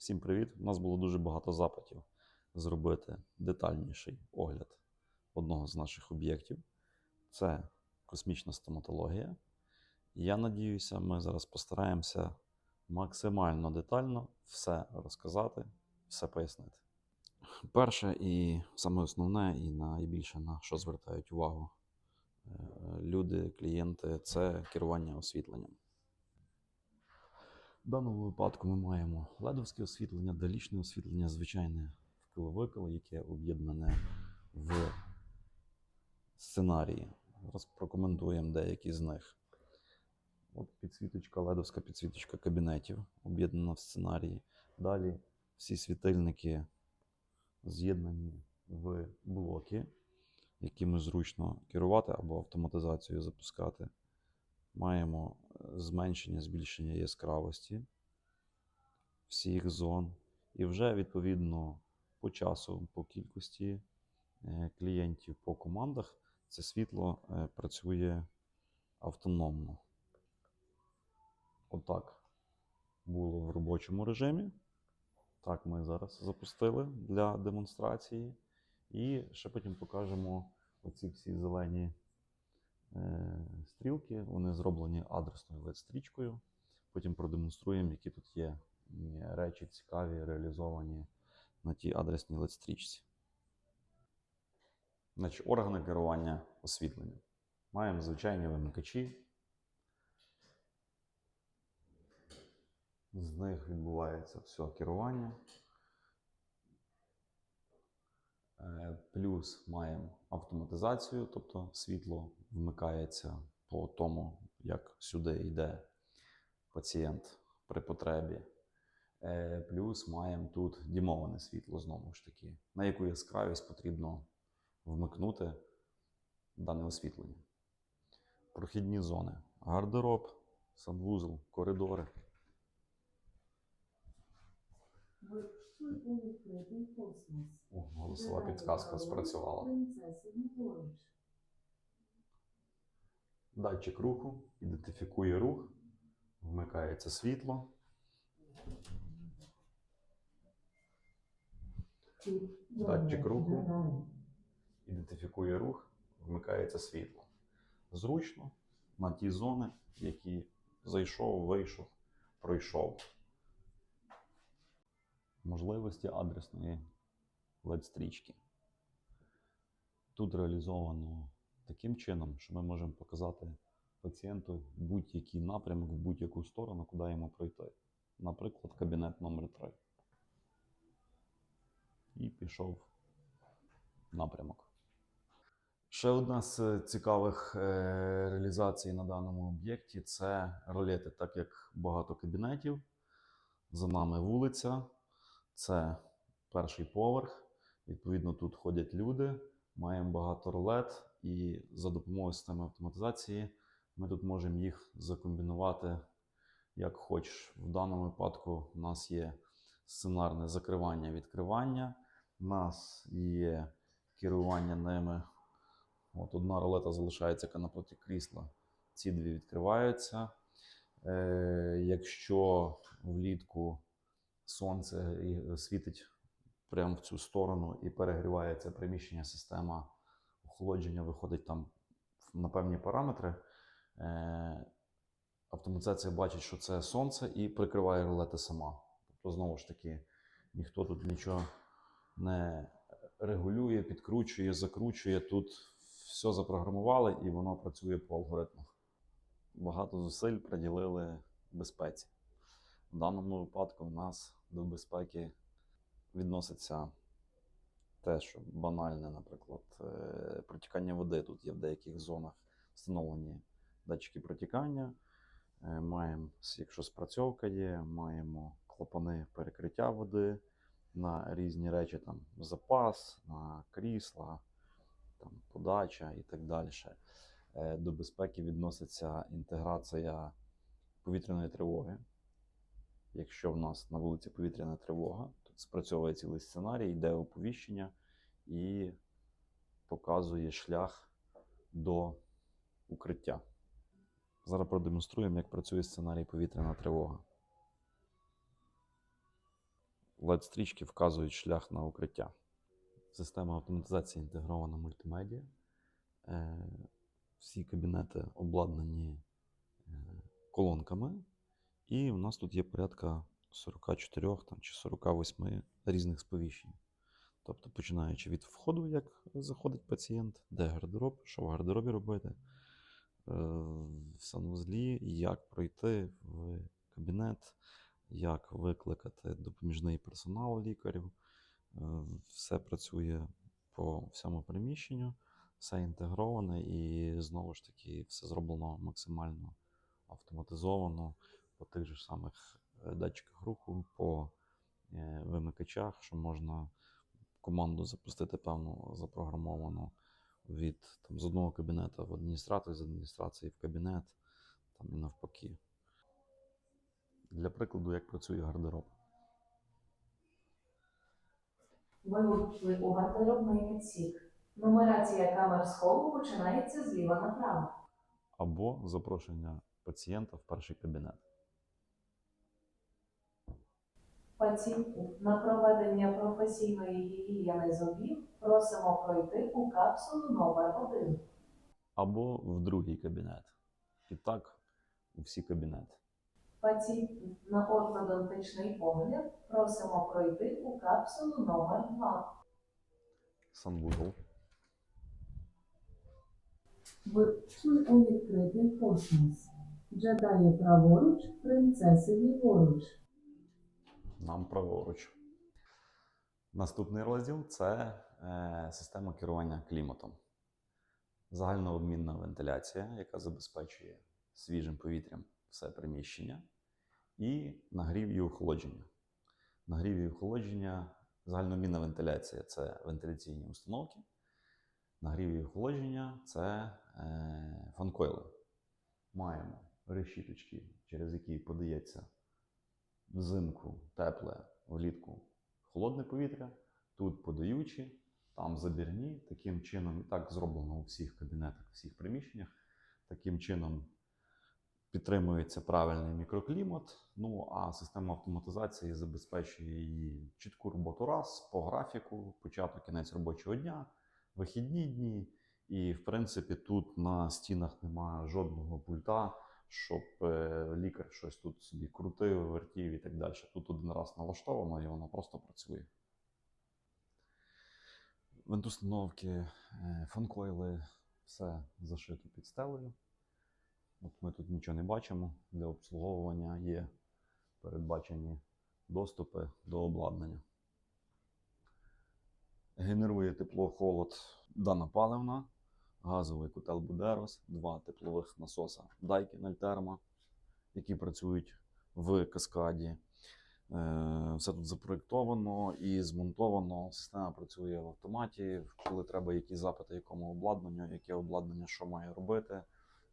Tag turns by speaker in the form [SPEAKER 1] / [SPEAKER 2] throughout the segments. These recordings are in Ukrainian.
[SPEAKER 1] Всім привіт! У нас було дуже багато запитів зробити детальніший огляд одного з наших об'єктів. Це космічна стоматологія. Я надіюся, ми зараз постараємося максимально детально все розказати, все пояснити. Перше і саме основне, і найбільше на що звертають увагу е, люди, клієнти, це керування освітленням. В даному випадку ми маємо ледовське освітлення, далічне освітлення, звичайне вкиловикл, яке об'єднане в сценарії. Зараз прокоментуємо деякі з них. От підсвіточка, ледовська підсвіточка кабінетів, об'єднана в сценарії. Далі всі світильники з'єднані в блоки, якими зручно керувати або автоматизацію запускати. Маємо е, зменшення, збільшення яскравості всіх зон. І вже відповідно по часу, по кількості е, клієнтів по командах це світло е, працює автономно. Отак було в робочому режимі. Так ми зараз запустили для демонстрації. І ще потім покажемо оці всі зелені стрілки. Вони зроблені адресною LED-стрічкою. Потім продемонструємо, які тут є речі цікаві, реалізовані на тій адресній LED-стрічці. Значить, органи керування освітленням. Маємо звичайні вимикачі. З них відбувається все керування. Е, Плюс маємо автоматизацію, тобто світло вмикається по тому, як сюди йде пацієнт при потребі. Е, Плюс маємо тут дімоване світло знову ж таки, на яку яскравість потрібно вмикнути дане освітлення. Прохідні зони, гардероб, санвузол, коридори. О, голосова підказка спрацювала. Датчик руху ідентифікує рух, вмикається світло. Датчик руху. Ідентифікує рух, вмикається світло. Зручно на ті зони, які зайшов, вийшов, пройшов. Можливості адресної LED-стрічки. Тут реалізовано таким чином, що ми можемо показати пацієнту будь-який напрямок в будь-яку сторону, куди йому пройти. Наприклад, кабінет номер 3 І пішов напрямок. Ще одна з цікавих е, реалізацій на даному об'єкті це ролети, так як багато кабінетів. За нами вулиця, це перший поверх. Відповідно, тут ходять люди, маємо багато ролет, і за допомогою системи автоматизації ми тут можемо їх закомбінувати як хочеш. В даному випадку у нас є сценарне закривання, відкривання. У нас є керування ними. От одна ролета залишається яка напроти крісла. Ці дві відкриваються. Е, якщо влітку сонце і- світить прямо в цю сторону і перегрівається приміщення, система охолодження виходить там на певні параметри. Е, автоматизація бачить, що це сонце, і прикриває ролети сама. Тобто, знову ж таки, ніхто тут нічого не регулює, підкручує, закручує. Тут все запрограмували і воно працює по алгоритмах. Багато зусиль приділили безпеці. В даному випадку в нас до безпеки відноситься те, що банальне, наприклад, е, протікання води. Тут є в деяких зонах встановлені датчики протікання. Е, Маємо, якщо спрацьовка є, маємо клапани перекриття води на різні речі, там запас, на крісла, там, подача і так далі. Е, До безпеки відноситься інтеграція повітряної тривоги. Якщо в нас на вулиці повітряна тривога, то спрацьовує цілий сценарій, йде оповіщення і показує шлях до укриття. Зараз продемонструємо, як працює сценарій повітряна тривога. LED-стрічки вказують шлях на укриття. Система автоматизації інтегрована мультимедіа. Е, Всі кабінети обладнані е, колонками, і у нас тут є порядка 44 там, чи 48 різних сповіщень. Тобто, починаючи від входу, як заходить пацієнт, де гардероб, що в гардеробі робити, е, в санвузлі, як пройти в кабінет, як викликати допоміжний персонал лікарів. Е, Все працює по всьому приміщенню, все інтегроване і знову ж таки все зроблено максимально автоматизовано по тих же самих е, датчиках руху, по е, вимикачах, що можна команду запустити певну запрограмовану від там, з одного кабінету в адміністрацію, з адміністрації в кабінет, там і навпаки. Для прикладу, як працює гардероб.
[SPEAKER 2] Ви увійшли у гардеробний відсік. Нумерація камер схову починається зліва направо.
[SPEAKER 1] або запрошення пацієнта в перший кабінет.
[SPEAKER 2] Пацієнтів на проведення професійної гігієни зубів просимо пройти у капсулу номер 1.
[SPEAKER 1] або в другий кабінет. І так у всі кабінети.
[SPEAKER 2] Пацієнтів на ортодонтичний погляд просимо пройти у капсулу номер 2.
[SPEAKER 1] Санвузол.
[SPEAKER 2] Ви у відкритий космос. Джедаї праворуч, принцеси ліворуч.
[SPEAKER 1] Нам праворуч. Наступний розділ це е, система керування кліматом. Загальнообмінна вентиляція, яка забезпечує свіжим повітрям все приміщення, і нагрів і охолодження. Нагрів і охолодження, загальнообмінна вентиляція це вентиляційні установки. Нагрів і охолодження це е, фанкойли. Маємо решіточки, через які подається взимку тепле, влітку холодне повітря, тут подаючі, там забірні. Таким чином, і так зроблено у всіх кабінетах, у всіх приміщеннях. Таким чином підтримується правильний мікроклімат. Ну а система автоматизації забезпечує її чітку роботу раз по графіку, початок кінець робочого дня, вихідні дні. І, в принципі, тут на стінах немає жодного пульта, щоб е, лікар щось тут собі крутив, вертів і так далі. Тут один раз налаштовано і воно просто працює. Вентустановки, е, фанкойли, все зашито під стелею. От ми тут нічого не бачимо. Для обслуговування є передбачені доступи до обладнання. Генерує тепло-холод дана паливна, газовий котел Будерос, два теплових насоса Daikin Альтерма, які працюють в каскаді. Е, Все тут запроєктовано і змонтовано. Система працює в автоматі. Коли треба якісь запити, якому обладнанню, яке обладнання що має робити.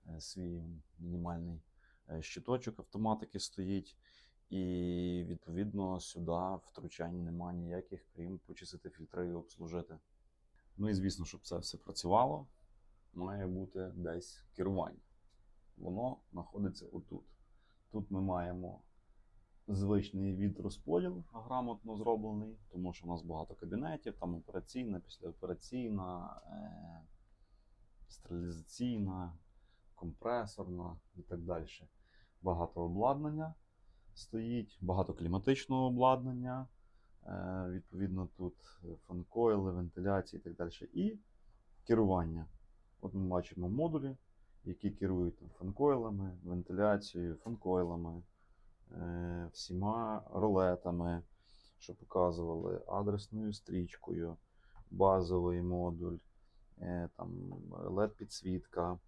[SPEAKER 1] Е, Свій мінімальний е, щиточок автоматики стоїть. І відповідно сюди втручань немає ніяких, крім почистити фільтри і обслужити. Ну і звісно, щоб це все працювало, має бути десь керування. Воно знаходиться отут. Тут ми маємо звичний відрозподіл, грамотно зроблений, тому що у нас багато кабінетів, там операційна, післяопераційна, е- стерилізаційна, компресорна і так далі. Багато обладнання стоїть, багато кліматичного обладнання. Е, відповідно, тут фанкойли, вентиляції і так далі. І керування. От ми бачимо модулі, які керують там, фанкойлами, вентиляцією, фанкойлами, е, всіма ролетами, що показували, адресною стрічкою, базовий модуль, е, там, LED-підсвітка,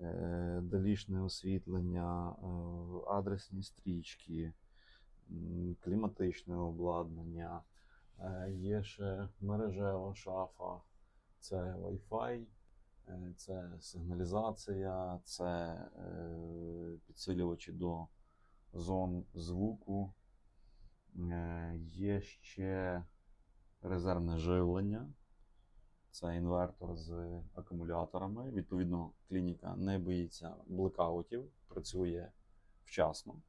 [SPEAKER 1] е, далішне освітлення, е, адресні стрічки, кліматичне обладнання. Є ще мережева шафа, це Wi-Fi, це сигналізація, це е, підсилювачі до зон звуку. Е, Є ще резервне живлення. Це інвертор з акумуляторами. Відповідно, клініка не боїться блекаутів, працює вчасно.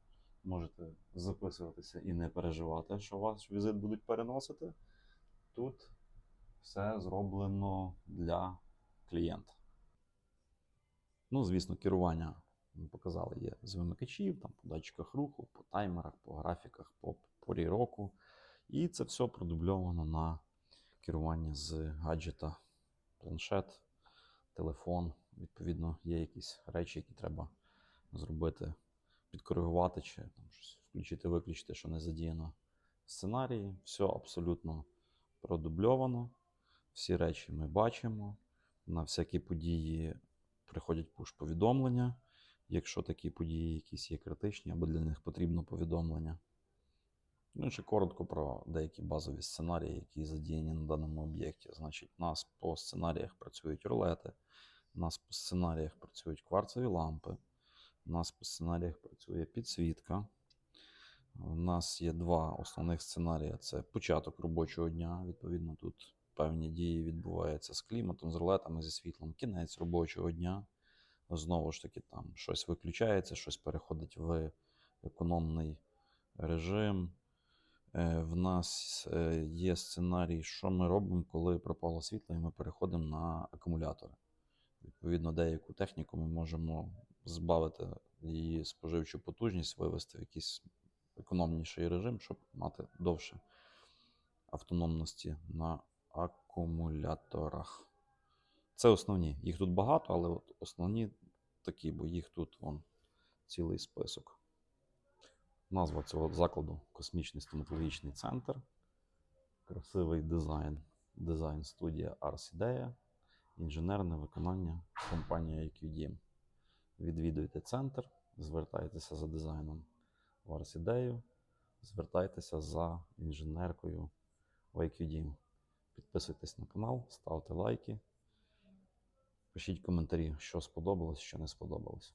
[SPEAKER 1] можете записуватися і не переживати, що ваш візит будуть переносити. Тут все зроблено для клієнта. Ну, звісно, керування ми показали є з вимикачів, там, по датчиках руху, по таймерах, по графіках, по порі року. І це все продубльовано на керування з гаджета, планшет, телефон. Відповідно, є якісь речі, які треба зробити, підкоригувати чи там, щось включити, виключити, що не задіяно в сценарії. Все абсолютно продубльовано. Всі речі ми бачимо. На всякі події приходять пуш-повідомлення, якщо такі події якісь є критичні або для них потрібно повідомлення. Ну, ще коротко про деякі базові сценарії, які задіяні на даному об'єкті. Значить, у нас по сценаріях працюють рулети, у нас по сценаріях працюють кварцеві лампи, у нас по сценаріях працює підсвітка. У нас є два основних сценарії: це початок робочого дня. Відповідно, тут певні дії відбуваються з кліматом, з рулетами, зі світлом, кінець робочого дня. Знову ж таки, там щось виключається, щось переходить в економний режим. Е, В нас е, є сценарій, що ми робимо, коли пропало світло, і ми переходимо на акумулятори. Відповідно, деяку техніку ми можемо збавити її споживчу потужність, вивести в якийсь економніший режим, щоб мати довше автономності на акумуляторах. Це основні. Їх тут багато, але от основні такі, бо їх тут вон, цілий список. Назва цього закладу Космічний стоматологічний центр. Красивий дизайн. Дизайн студія Idea. Інженерне виконання компанія IQDM. Відвідуйте центр, звертайтеся за дизайном в Idea, звертайтеся за інженеркою в IQDM. Підписуйтесь на канал, ставте лайки. Пишіть коментарі, що сподобалось, що не сподобалось.